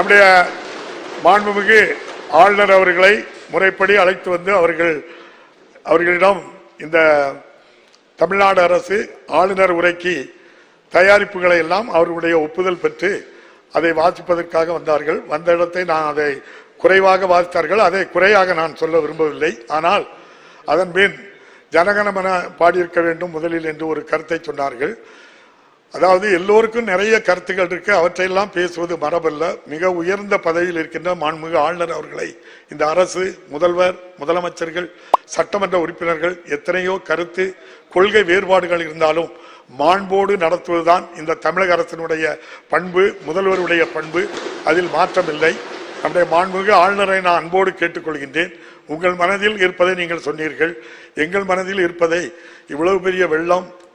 நம்முடைய மாண்புமிகு ஆளுநர் அவர்களை முறைப்படி அழைத்து வந்து அவர்கள் அவர்களிடம் இந்த தமிழ்நாடு அரசு ஆளுநர் உரைக்கு தயாரிப்புகளை எல்லாம் அவர்களுடைய ஒப்புதல் பெற்று அதை வாசிப்பதற்காக வந்தார்கள். வந்த இடத்தை நான் அதை குறைவாக வாசித்தார்கள். அதை குறையாக நான் சொல்ல விரும்பவில்லை. ஆனால் அதன் பின் ஜனகணமன பாடியிருக்க வேண்டும் முதலில் என்று ஒரு கருத்தை சொன்னார்கள். அதாவது எல்லோருக்கும் நிறைய கருத்துக்கள் இருக்கு. அவற்றையெல்லாம் பேசுவது மரபல்ல. மிக உயர்ந்த பதவியில் இருக்கின்ற மாண்புமிகு ஆளுநர் அவர்களை இந்த அரசு முதல்வர் முதலமைச்சர்கள் சட்டமன்ற உறுப்பினர்கள் எத்தனையோ கருத்து கொள்கை வேறுபாடுகள் இருந்தாலும் மாண்போடு நடத்துவதுதான் இந்த தமிழக அரசினுடைய பண்பு முதல்வருடைய பண்பு. அதில் மாற்றமில்லை. நம்முடைய மாண்புமிகு ஆளுநரை நான் அன்போடு கேட்டுக்கொள்கின்றேன். உங்கள் மனதில் இருப்பதை நீங்கள் சொன்னீர்கள். எங்கள் மனதில் இருப்பதை இவ்வளவு பெரிய வெள்ளம்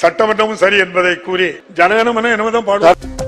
சட்டமன்றமும் சரி என்பதை கூறி ஜனகணமன என்னதான் பாடுவார்.